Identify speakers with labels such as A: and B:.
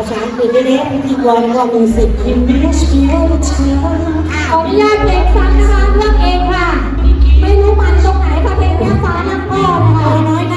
A: ภาษาอังกฤได้แล้วพิธีกรก็มีสิทธิ์พิม
B: พ์พิ้เชียวเชียวข
C: ออนุญาตเพลงซ้ำนะคะเลือกเองค่ะ ไม่รู้มันตรงไหนค่ะเพลงนี้ฟ้านักพ่อนะคะ